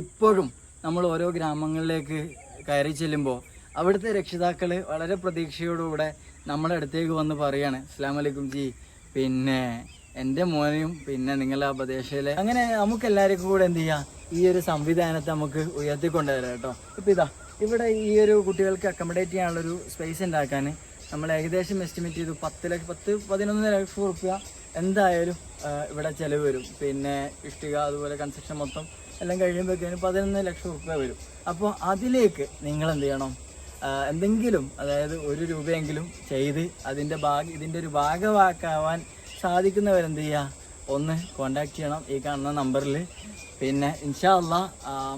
ഇപ്പോഴും നമ്മൾ ഓരോ ഗ്രാമങ്ങളിലേക്ക് കയറി ചെല്ലുമ്പോൾ അവിടുത്തെ രക്ഷിതാക്കൾ വളരെ പ്രതീക്ഷയോടുകൂടെ നമ്മുടെ അടുത്തേക്ക് വന്ന് പറയാണ് അസ്ലാം അലൈക്കും ജി. പിന്നെ എന്റെ മോനെയും പിന്നെ നിങ്ങളെ ഉപദേശയിലെ അങ്ങനെ നമുക്ക് എല്ലാവർക്കും കൂടെ എന്ത് ചെയ്യാം? ഈ ഒരു സംവിധാനത്തെ നമുക്ക് ഉയർത്തിക്കൊണ്ടുവരാം കേട്ടോ. ഇപ്പം ഇതാ ഇവിടെ ഈ ഒരു കുട്ടികൾക്ക് അക്കോമഡേറ്റ് ചെയ്യാനുള്ളൊരു സ്പേസ് ഉണ്ടാക്കാൻ നമ്മൾ ഏകദേശം എസ്റ്റിമേറ്റ് ചെയ്തു പത്ത് ലക്ഷം പത്ത് പതിനൊന്ന് ലക്ഷം റുപ്യ എന്തായാലും ഇവിടെ ചിലവ് വരും. പിന്നെ ഇഷ്ടിക അതുപോലെ കൺസ്ട്രക്ഷൻ മൊത്തം എല്ലാം കഴിയുമ്പോഴത്തേനും പതിനൊന്ന് ലക്ഷം രൂപ വരും. അപ്പോൾ അതിലേക്ക് നിങ്ങൾ എന്ത് ചെയ്യണം? എന്തെങ്കിലും അതായത് ഒരു രൂപയെങ്കിലും ചെയ്ത് അതിന്റെ ഭാഗ ഇതിന്റെ ഒരു ഭാഗവാക്കാവാൻ സാധിക്കുന്നവരെന്ത് ചെയ്യുക? ഒന്ന് കോണ്ടാക്ട് ചെയ്യണം ഈ കാണുന്ന നമ്പറിൽ പിന്നെ ഇൻഷാല്ല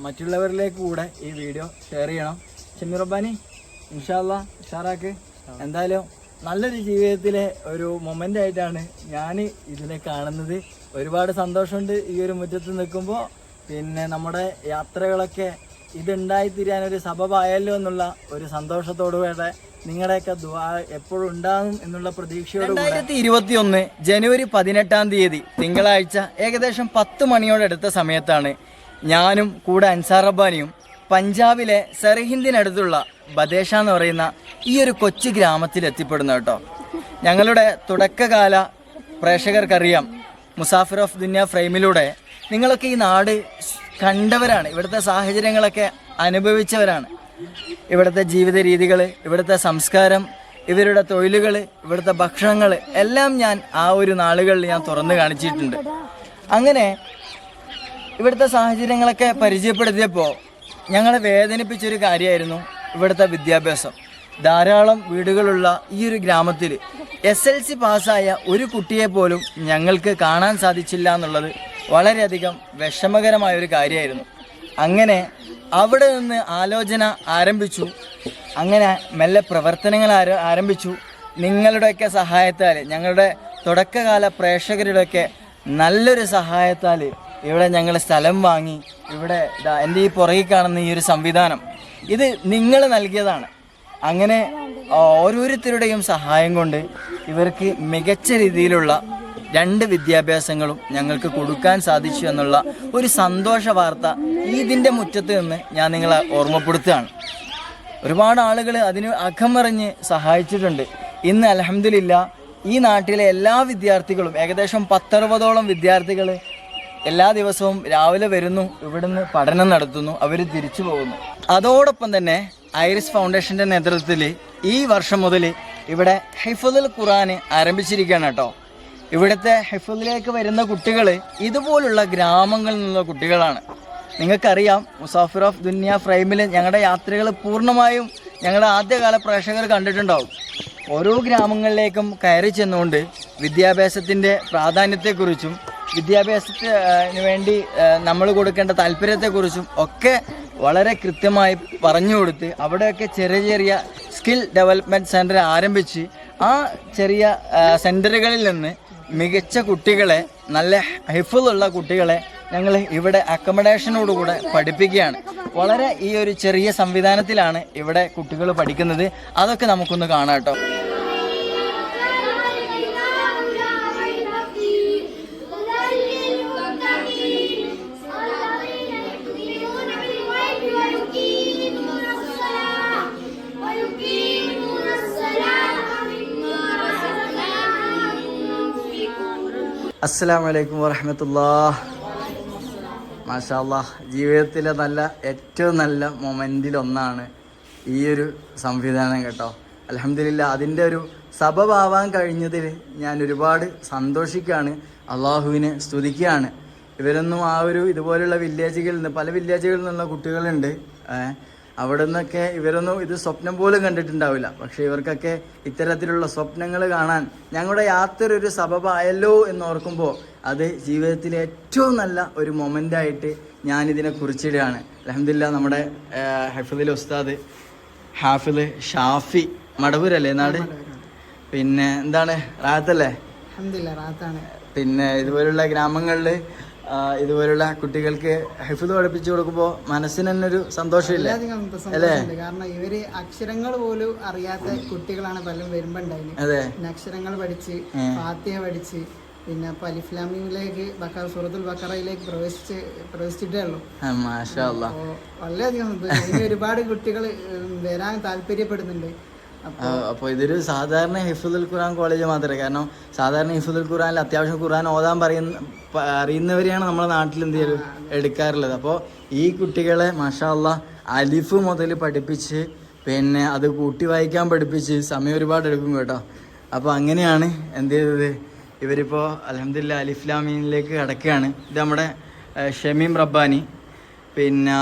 മറ്റുള്ളവരിലേക്ക് കൂടെ ഈ വീഡിയോ ഷെയർ ചെയ്യണം. ഷമീർ റബ്ബാനി ഇൻഷാ അല്ലാ ഉഷാറാക്ക്. എന്തായാലും നല്ലൊരു ജീവിതത്തിലെ ഒരു മൊമെന്റ് ആയിട്ടാണ് ഞാൻ ഇതിനെ കാണുന്നത്. ഒരുപാട് സന്തോഷമുണ്ട് ഈ ഒരു മുറ്റത്ത് നിൽക്കുമ്പോൾ. പിന്നെ നമ്മുടെ യാത്രകളൊക്കെ ഇതുണ്ടായി തീരാനൊരു സബബായല്ലോ എന്നുള്ള ഒരു സന്തോഷത്തോടുകൂടെ നിങ്ങളുടെയൊക്കെ ദ്വാ എപ്പോഴും ഉണ്ടാകും എന്നുള്ള പ്രതീക്ഷയോട് രണ്ടായിരത്തി ഇരുപത്തി ഒന്ന് ജനുവരി പതിനെട്ടാം തീയതി തിങ്കളാഴ്ച ഏകദേശം പത്ത് മണിയോടടുത്ത സമയത്താണ് ഞാനും കൂടെ അൻസാർ റബ്ബാനിയും പഞ്ചാബിലെ സർഹിന്ദിനടുത്തുള്ള ബദേശ എന്ന് പറയുന്ന ഈ ഒരു കൊച്ചു ഗ്രാമത്തിൽ എത്തിപ്പെടുന്നു കേട്ടോ. ഞങ്ങളുടെ തുടക്കകാല പ്രേക്ഷകർക്കറിയാം മുസാഫിർ ഓഫ് ദുനിയ ഫ്രെയിമിലൂടെ നിങ്ങളൊക്കെ ഈ നാട് കണ്ടവരാണ്. ഇവിടുത്തെ സാഹചര്യങ്ങളൊക്കെ അനുഭവിച്ചവരാണ്. ഇവിടുത്തെ ജീവിത രീതികൾ ഇവിടുത്തെ സംസ്കാരം ഇവരുടെ തൊഴിലുകൾ ഇവിടുത്തെ ഭക്ഷണങ്ങൾ എല്ലാം ഞാൻ ആ ഒരു നാളുകളിൽ ഞാൻ തുറന്നു കാണിച്ചിട്ടുണ്ട്. അങ്ങനെ ഇവിടുത്തെ സാഹചര്യങ്ങളൊക്കെ പരിചയപ്പെടുത്തിയപ്പോൾ ഞങ്ങളെ വേദനിപ്പിച്ചൊരു കാര്യമായിരുന്നു ഇവിടുത്തെ വിദ്യാഭ്യാസം. ധാരാളം വീടുകളുള്ള ഈ ഒരു ഗ്രാമത്തിൽ എസ് എൽ സി പാസ്സായ ഒരു കുട്ടിയെ പോലും ഞങ്ങൾക്ക് കാണാൻ സാധിച്ചില്ല എന്നുള്ളത് വളരെയധികം വിഷമകരമായ ഒരു കാര്യമായിരുന്നു. അങ്ങനെ അവിടെ നിന്ന് ആലോചന ആരംഭിച്ചു. അങ്ങനെ മെല്ലെ പ്രവർത്തനങ്ങൾ ആര- ആരംഭിച്ചു. നിങ്ങളുടെയൊക്കെ സഹായത്താൽ ഞങ്ങളുടെ തുടക്കകാല പ്രേക്ഷകരുടെയൊക്കെ നല്ലൊരു സഹായത്താൽ ഇവിടെ ഞങ്ങൾ സ്ഥലം വാങ്ങി ഇവിടെ എന്റെ ഈ പുറകിൽ കാണുന്ന ഈ ഒരു സംവിധാനം. ഇത് നിങ്ങൾ നൽകിയതാണ്. അങ്ങനെ ഓരോരുത്തരുടെയും സഹായം കൊണ്ട് ഇവർക്ക് മികച്ച രീതിയിലുള്ള രണ്ട് വിദ്യാഭ്യാസങ്ങളും ഞങ്ങൾക്ക് കൊടുക്കാൻ സാധിച്ചു എന്നുള്ള ഒരു സന്തോഷ വാർത്ത ഇതിന്റെ മുറ്റത്ത് നിന്ന് ഞാൻ നിങ്ങളെ ഓർമ്മപ്പെടുത്തുകയാണ്. ഒരുപാട് ആളുകൾ അതിന് അകമറിഞ്ഞ് സഹായിച്ചിട്ടുണ്ട്. ഇന്ന് അലഹമില്ല ഈ നാട്ടിലെ എല്ലാ വിദ്യാർത്ഥികളും ഏകദേശം പത്തറുപതോളം വിദ്യാർത്ഥികൾ എല്ലാ ദിവസവും രാവിലെ വരുന്നു ഇവിടുന്ന് പഠനം നടത്തുന്നു അവർ തിരിച്ചു പോകുന്നു. അതോടൊപ്പം തന്നെ ഐറിസ് ഫൗണ്ടേഷന്റെ നേതൃത്വത്തിൽ ഈ വർഷം മുതൽ ഇവിടെ ഹൈഫുൽ ഖുറാൻ ആരംഭിച്ചിരിക്കുകയാണ് കേട്ടോ. ഇവിടുത്തെ ഹെഫിലേക്ക് വരുന്ന കുട്ടികൾ ഇതുപോലുള്ള ഗ്രാമങ്ങളിൽ നിന്നുള്ള കുട്ടികളാണ്. നിങ്ങൾക്കറിയാം മുസാഫിർ ഓഫ് ദുനിയ ഫ്രെയിമിൽ ഞങ്ങളുടെ യാത്രകൾ പൂർണമായും ഞങ്ങളുടെ ആദ്യകാല പ്രേക്ഷകർ കണ്ടിട്ടുണ്ടാവും. ഓരോ ഗ്രാമങ്ങളിലേക്കും കയറി ചെന്നുകൊണ്ട് വിദ്യാഭ്യാസത്തിന്റെ പ്രാധാന്യത്തെക്കുറിച്ചും വിദ്യാഭ്യാസത്തിന് വേണ്ടി നമ്മൾ കൊടുക്കേണ്ട താല്പര്യത്തെക്കുറിച്ചും ഒക്കെ വളരെ കൃത്യമായി പറഞ്ഞു കൊടുത്ത് അവിടെയൊക്കെ ചെറിയ ചെറിയ സ്കിൽ ഡെവലപ്മെന്റ് സെന്റർ ആരംഭിച്ച് ആ ചെറിയ സെന്ററുകളിൽ നിന്ന് മികച്ച കുട്ടികളെ നല്ല ഹെഫുള്ള കുട്ടികളെ ഞങ്ങൾ ഇവിടെ അക്കോമഡേഷനോടുകൂടെ പഠിപ്പിക്കുകയാണ്. വളരെ ഈ ഒരു ചെറിയ സംവിധാനത്തിലാണ് ഇവിടെ കുട്ടികൾ പഠിക്കുന്നത്. അതൊക്കെ നമുക്കൊന്ന് കാണാം കേട്ടോ. അസ്സാം വലൈക്കും മാഷാല്ല ജീവിതത്തിലെ നല്ല ഏറ്റവും നല്ല മൊമെന്റിലൊന്നാണ് ഈ ഒരു സംവിധാനം കേട്ടോ. അലഹമില്ല അതിന്റെ ഒരു സബബാവാൻ കഴിഞ്ഞതിൽ ഞാൻ ഒരുപാട് സന്തോഷിക്കുകയാണ്. അള്ളാഹുവിനെ സ്തുതിക്കുകയാണ്. ഇവരൊന്നും ആ ഒരു ഇതുപോലുള്ള വില്ലേജുകളിൽ നിന്ന് പല വില്ലേജുകളിൽ നിന്നുള്ള കുട്ടികളുണ്ട്. അവിടെ നിന്നൊക്കെ ഇവരൊന്നും ഇത് സ്വപ്നം പോലും കണ്ടിട്ടുണ്ടാവില്ല. പക്ഷേ ഇവർക്കൊക്കെ ഇത്തരത്തിലുള്ള സ്വപ്നങ്ങൾ കാണാൻ ഞങ്ങളുടെ യാത്ര ഒരു സബബായല്ലോ എന്ന് ഓർക്കുമ്പോൾ അത് ജീവിതത്തിലെ ഏറ്റവും നല്ല ഒരു മൊമെന്റായിട്ട് ഞാനിതിനെ കുറിച്ചിടുകയാണ്. അലഹമില്ല നമ്മുടെ ഹഫിദിൽ ഉസ്താദ് ഹാഫിദ് ഷാഫി മടവൂരല്ലേ നാട്? പിന്നെ എന്താണ് റാത്തല്ലേ? പിന്നെ ഇതുപോലുള്ള ഗ്രാമങ്ങളിൽ ഇതുപോലുള്ള കുട്ടികൾക്ക് ഹിഫിദ് പഠിപ്പിച്ചു കൊടുക്കുമ്പോൾ മനസ്സിന് തന്നെ ഒരു സന്തോഷമില്ലേ? അല്ലേ? കാരണം ഇവർ അക്ഷരങ്ങൾ പോലും അറിയാത്ത കുട്ടികളാണ് പലരും വരുമ്പോ ഉണ്ടായിന് അതെ അക്ഷരങ്ങൾ പഠിച്ച് ഉം. പഠിച്ച് പിന്നെ പലിഫ്ലാമിയിലേക്ക് ബക്കറ ബക്കർ സൂറത്തുൽ ബക്കറയിലേക്ക് പ്രവേശിച്ച് പ്രവേശിച്ചിട്ടേ ഉള്ളൂ. വളരെയധികം ഒരുപാട് കുട്ടികൾ വരാൻ താല്പര്യപ്പെടുന്നുണ്ട്. അപ്പോൾ ഇതൊരു സാധാരണ ഹിഫുദുൽ ഖുർആൻ കോളേജ് മാത്രമേ. കാരണം സാധാരണ ഹിഫുദുൽ ഖുർആനിൽ അത്യാവശ്യം ഖുർആൻ ഓതാൻ പറയുന്ന അറിയുന്നവരെയാണ് നമ്മുടെ നാട്ടിൽ എന്ത് ചെയ്യലും എടുക്കാറുള്ളത്. അപ്പോൾ ഈ കുട്ടികളെ മാഷാ അല്ലാ അലിഫ് മുതൽ പഠിപ്പിച്ച് പിന്നെ അത് കൂട്ടി വായിക്കാൻ പഠിപ്പിച്ച് സമയം ഒരുപാട് എടുക്കും കേട്ടോ. അപ്പോൾ അങ്ങനെയാണ് എന്ത് ചെയ്തത്. ഇവരിപ്പോൾ അലഹമില്ല അലിഫ്ലാമീനിലേക്ക് കടക്കുകയാണ്. ഇത് നമ്മുടെ ഷമീം റബ്ബാനി പിന്നെ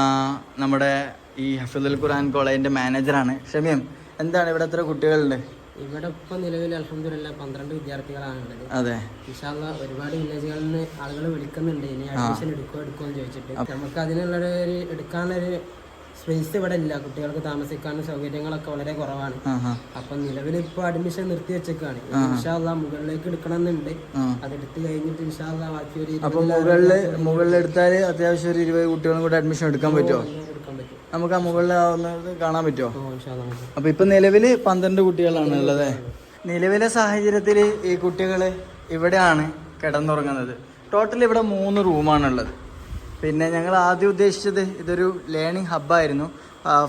നമ്മുടെ ഈ ഹഫീദുൽ ഖുർആൻ കോളേജിന്റെ മാനേജറാണ്. ഷമീം എന്താണ് ഇവിടെ എത്ര കുട്ടികളുണ്ട്? ഇവിടെ ഇപ്പൊ നിലവിൽ അലഹമില്ല പന്ത്രണ്ട് വിദ്യാർത്ഥികളാണ് ഉള്ളത് അതെ. ഇൻഷാല്ല ഒരുപാട് വില്ലേജുകളിൽ നിന്ന് ആളുകൾ വിളിക്കുന്നുണ്ട്. ഇനി അഡ്മിഷൻ എടുക്കോ എടുക്കോ എന്ന് ചോദിച്ചിട്ട്. നമുക്ക് അതിനുള്ള ഒരു എടുക്കാനൊരു സ്പേസ് ഇവിടെ ഇല്ല. കുട്ടികൾക്ക് താമസിക്കാനും സൗകര്യങ്ങളൊക്കെ വളരെ കുറവാണ്. അപ്പൊ നിലവിൽ ഇപ്പൊ അഡ്മിഷൻ നിർത്തി വെച്ചേക്കാണ് ഇൻഷാല്ല മുകളിലേക്ക് എടുക്കണമെന്നുണ്ട്. എന്നുണ്ട് അതെടുത്ത് കഴിഞ്ഞിട്ട് ഇൻഷാല്ല ബാക്കി ഒരു മുകളിൽ മുകളിൽ എടുത്താൽ അത്യാവശ്യം ഒരു ഇരുപത് കുട്ടികളും കൂടെ അഡ്മിഷൻ എടുക്കാൻ പറ്റുമോ നമുക്ക് ആ മുകളിൽ ആവുന്നത് കാണാൻ പറ്റുമോ? അപ്പൊ ഇപ്പൊ നിലവിൽ അപ്പോൾ ഇപ്പം നിലവിൽ പന്ത്രണ്ട് കുട്ടികളാണ് ഉള്ളത് നിലവിലെ സാഹചര്യത്തിൽ ഈ കുട്ടികൾ ഇവിടെയാണ് കിടന്നുറങ്ങുന്നത്. ടോട്ടൽ ഇവിടെ മൂന്ന് റൂമാണ് ഉള്ളത്. പിന്നെ ഞങ്ങൾ ആദ്യം ഉദ്ദേശിച്ചത് ഇതൊരു ലേണിംഗ് ഹബ്ബായിരുന്നു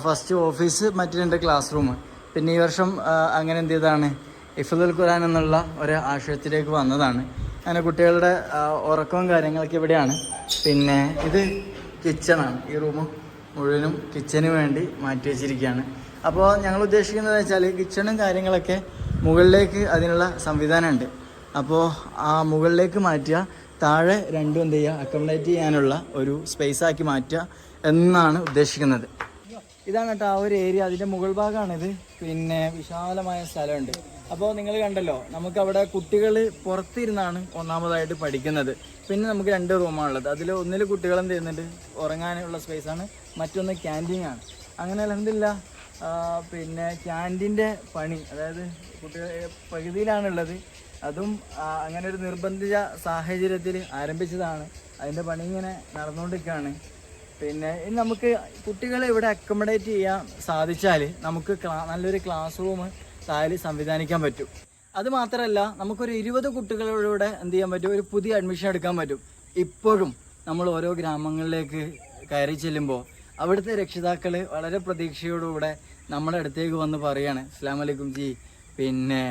ഫസ്റ്റ് ഓഫീസ് മറ്റു രണ്ട് ക്ലാസ് റൂം പിന്നെ ഈ വർഷം അങ്ങനെ എന്ത് ചെയ്താണ് ഇഫുദുൽ ഖുറാൻ എന്നുള്ള ഒരു ആശയത്തിലേക്ക് വന്നതാണ്. അങ്ങനെ കുട്ടികളുടെ ഉറക്കവും കാര്യങ്ങളൊക്കെ ഇവിടെയാണ്. പിന്നെ ഇത് കിച്ചണാണ് ഈ റൂം മുഴുവനും കിച്ചന് വേണ്ടി മാറ്റി വെച്ചിരിക്കുകയാണ്. അപ്പോൾ ഞങ്ങൾ ഉദ്ദേശിക്കുന്നത് വെച്ചാൽ കിച്ചണും കാര്യങ്ങളൊക്കെ മുകളിലേക്ക് അതിനുള്ള സംവിധാനമുണ്ട്. അപ്പോൾ ആ മുകളിലേക്ക് മാറ്റുക താഴെ രണ്ടും എന്ത് ചെയ്യുക അക്കോമഡേറ്റ് ചെയ്യാനുള്ള ഒരു സ്പേസ് ആക്കി മാറ്റുക എന്നാണ് ഉദ്ദേശിക്കുന്നത്. ഇതാണ് കേട്ടോ ആ ഒരു ഏരിയ അതിന്റെ മുകൾ ഭാഗമാണിത്. പിന്നെ വിശാലമായ സ്ഥലമുണ്ട്. അപ്പോൾ നിങ്ങൾ കണ്ടല്ലോ നമുക്ക് അവിടെ കുട്ടികൾ പുറത്തിരുന്നാണ് ഒന്നാമതായിട്ട് പഠിക്കുന്നത്. പിന്നെ നമുക്ക് രണ്ട് റൂമാണുള്ളത്. അതിൽ ഒന്നിൽ കുട്ടികൾ എന്ത് ചെയ്യുന്നുണ്ട്? ഉറങ്ങാനുള്ള സ്പേസാണ് മറ്റൊന്ന് ക്യാന്റീൻ ആണ്. അങ്ങനെ എന്തില്ല? പിന്നെ ക്യാന്റീന്റെ പണി. അതായത് കുട്ടികൾ പകുതിയിലാണുള്ളത്. അതും അങ്ങനെ ഒരു നിർബന്ധിത സാഹചര്യത്തിൽ ആരംഭിച്ചതാണ്. അതിന്റെ പണി ഇങ്ങനെ നടന്നുകൊണ്ടിരിക്കുകയാണ്. പിന്നെ ഇനി നമുക്ക് കുട്ടികളെ ഇവിടെ അക്കോമഡേറ്റ് ചെയ്യാൻ സാധിച്ചാൽ നമുക്ക് നല്ലൊരു ക്ലാസ് റൂം താഴെ സംവിധാനിക്കാൻ പറ്റും. അത് മാത്രമല്ല നമുക്കൊരു ഇരുപത് കുട്ടികളിലൂടെ എന്ത് ചെയ്യാൻ പറ്റും? ഒരു പുതിയ അഡ്മിഷൻ എടുക്കാൻ പറ്റും. ഇപ്പോഴും നമ്മൾ ഓരോ ഗ്രാമങ്ങളിലേക്ക് കയറി ചെല്ലുമ്പോൾ അവിടുത്തെ രക്ഷിതാക്കൾ വളരെ പ്രതീക്ഷയോടുകൂടെ നമ്മുടെ അടുത്തേക്ക് വന്ന് പറയാണ് അസ്ലാം വലൈക്കും ജി. പിന്നെ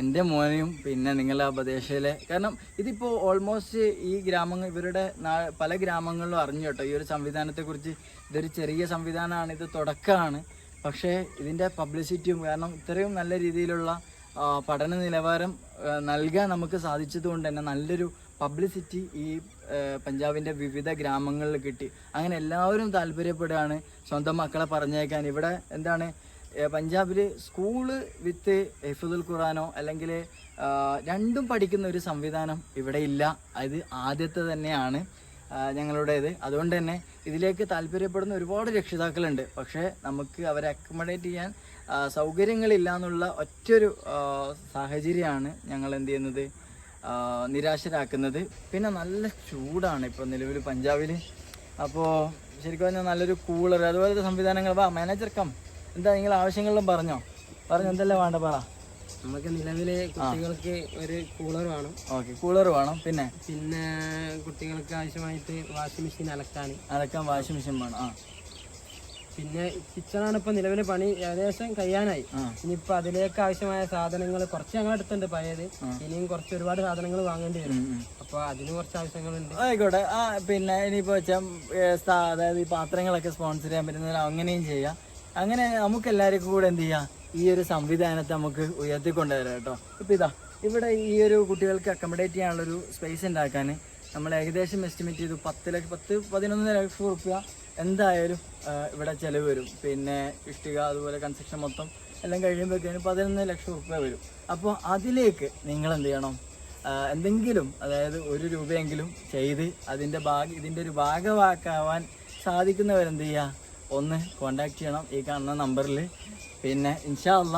എന്റെ മോനെയും പിന്നെ നിങ്ങളെ പ്രദേശയിലെ കാരണം ഇതിപ്പോൾ ഓൾമോസ്റ്റ് ഈ ഗ്രാമങ്ങൾ ഇവരുടെ പല ഗ്രാമങ്ങളിലും അറിഞ്ഞു കേട്ടോ. ഈ ഒരു സംവിധാനത്തെക്കുറിച്ച് ഇതൊരു ചെറിയ സംവിധാനമാണ് ഇത് തുടക്കമാണ്. പക്ഷേ ഇതിന്റെ പബ്ലിസിറ്റിയും കാരണം ഇത്രയും നല്ല രീതിയിലുള്ള പഠന നിലവാരം നൽകാൻ നമുക്ക് സാധിച്ചതുകൊണ്ട് തന്നെ നല്ലൊരു പബ്ലിസിറ്റി ഈ പഞ്ചാബിന്റെ വിവിധ ഗ്രാമങ്ങളിൽ കിട്ടി. അങ്ങനെ എല്ലാവരും താല്പര്യപ്പെടുകയാണ്. സ്വന്തം മക്കളെ പറഞ്ഞേക്കാൻ ഇവിടെ എന്താണ് പഞ്ചാബിൽ സ്കൂൾ വിത്ത് ഹിഫുദുൽ ഖുറാനോ അല്ലെങ്കിൽ രണ്ടും പഠിക്കുന്ന ഒരു സംവിധാനം ഇവിടെ ഇല്ല. അത് ആദ്യത്തെ തന്നെയാണ്. ഞങ്ങളുടേത്. അതുകൊണ്ട് തന്നെ ഇതിലേക്ക് താല്പര്യപ്പെടുന്ന ഒരുപാട് രക്ഷിതാക്കളുണ്ട്. പക്ഷേ നമുക്ക് അവരെ അക്കോമഡേറ്റ് ചെയ്യാൻ സൗകര്യങ്ങളില്ല എന്നുള്ള ഒറ്റൊരു സാഹചര്യമാണ് ഞങ്ങൾ എന്ത് ചെയ്യുന്നത്? നിരാശരാക്കുന്നത്. പിന്നെ നല്ല ചൂടാണ് ഇപ്പോൾ നിലവിൽ പഞ്ചാബിൽ അപ്പോൾ ശരിക്കും പറഞ്ഞാൽ നല്ലൊരു കൂളർ അതുപോലത്തെ സംവിധാനങ്ങൾ. വാ മാനേജർ കം എന്താ നിങ്ങൾ ആവശ്യങ്ങളിലും പറഞ്ഞോ? പറഞ്ഞു എന്തെല്ലാം വേണ്ട പറ. നമുക്ക് നിലവിലെ കുട്ടികൾക്ക് ഒരു കൂളർ വേണം. ഓക്കെ കൂളർ വേണം. പിന്നെ? പിന്നെ കുട്ടികൾക്ക് ആവശ്യമായിട്ട് വാഷിംഗ് മെഷീൻ അലക്കാൻ. അലക്കാൻ വാഷിംഗ് മെഷീൻ വേണം. ആ. പിന്നെ കിച്ചണാണ് ഇപ്പൊ നിലവിലെ പണി ഏകദേശം കഴിയാനായി. ഇനിയിപ്പോ അതിലേക്ക് ആവശ്യമായ സാധനങ്ങൾ കുറച്ച് ഞങ്ങൾ അടുത്തുണ്ട് പഴയത്. ഇനിയും കുറച്ച് ഒരുപാട് സാധനങ്ങൾ വാങ്ങേണ്ടി വരും. അപ്പൊ അതിന് കുറച്ച് ആവശ്യങ്ങളുണ്ട്. ആയിക്കോട്ടെ. ആ പിന്നെ ഇനിയിപ്പോൾ വെച്ചാൽ അതായത് ഈ പാത്രങ്ങളൊക്കെ സ്പോൺസർ ചെയ്യാൻ പറ്റുന്ന അങ്ങനെയും ചെയ്യാം. അങ്ങനെ നമുക്ക് എല്ലാവർക്കും കൂടെ എന്ത് ചെയ്യാം? ഈ ഒരു സംവിധാനത്തെ നമുക്ക് ഉയർത്തിക്കൊണ്ടുവരാം കേട്ടോ. ഇപ്പം ഇതാ ഇവിടെ ഈ ഒരു കുട്ടികൾക്ക് അക്കോമഡേറ്റ് ചെയ്യാനുള്ളൊരു സ്പേസ് ഉണ്ടാക്കാൻ നമ്മൾ ഏകദേശം എസ്റ്റിമേറ്റ് ചെയ്തു പത്ത് ലക്ഷം പത്ത് പതിനൊന്ന് ലക്ഷം റുപ്യ എന്തായാലും ഇവിടെ ചിലവ് വരും. പിന്നെ ഇഷ്ടിക അതുപോലെ കൺസ്ട്രക്ഷൻ മൊത്തം എല്ലാം കഴിയുമ്പോഴത്തേനും പതിനൊന്ന് ലക്ഷം റുപ്യ വരും. അപ്പോൾ അതിലേക്ക് നിങ്ങൾ എന്ത് ചെയ്യണം? എന്തെങ്കിലും അതായത് ഒരു രൂപയെങ്കിലും ചെയ്ത് അതിന്റെ ഭാഗ ഇതിന്റെ ഒരു ഭാഗമാക്കാവാൻ സാധിക്കുന്നവരെന്ത് ചെയ്യുക? ഒന്ന് കോണ്ടാക്ട് ചെയ്യണം ഈ കാണുന്ന നമ്പറിൽ പിന്നെ ഇൻഷാല്ല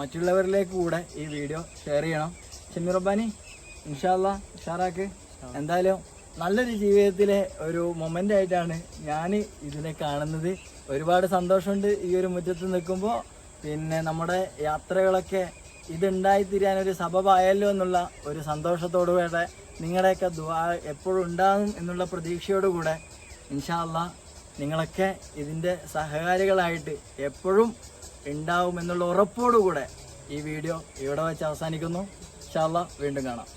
മറ്റുള്ളവരിലേക്ക് കൂടെ ഈ വീഡിയോ ഷെയർ ചെയ്യണം. ഷമീർ റബ്ബാനി ഇൻഷാല്ല ഉഷാറാക്ക്. എന്തായാലും നല്ലൊരു ജീവിതത്തിലെ ഒരു മൊമെന്റ് ആയിട്ടാണ് ഞാൻ ഇതിനെ കാണുന്നത്. ഒരുപാട് സന്തോഷമുണ്ട് ഈ ഒരു മുറ്റത്ത് നിൽക്കുമ്പോൾ പിന്നെ നമ്മുടെ യാത്രകളൊക്കെ ഇതുണ്ടായിത്തീരാൻ ഒരു സബബായല്ലോ എന്നുള്ള ഒരു സന്തോഷത്തോടുകൂടെ നിങ്ങളുടെയൊക്കെ ദ്വാ എപ്പോഴും ഉണ്ടാകും എന്നുള്ള പ്രതീക്ഷയോടുകൂടെ ഇൻഷാല്ല നിങ്ങളൊക്കെ ഇതിന്റെ സഹകാരികളായിട്ട് എപ്പോഴും ഉണ്ടാവുമെന്നുള്ള ഉറപ്പോടുകൂടെ ഈ വീഡിയോ ഇവിടെ വെച്ച് അവസാനിക്കുന്നു. ഇൻഷാല്ല വീണ്ടും കാണാം.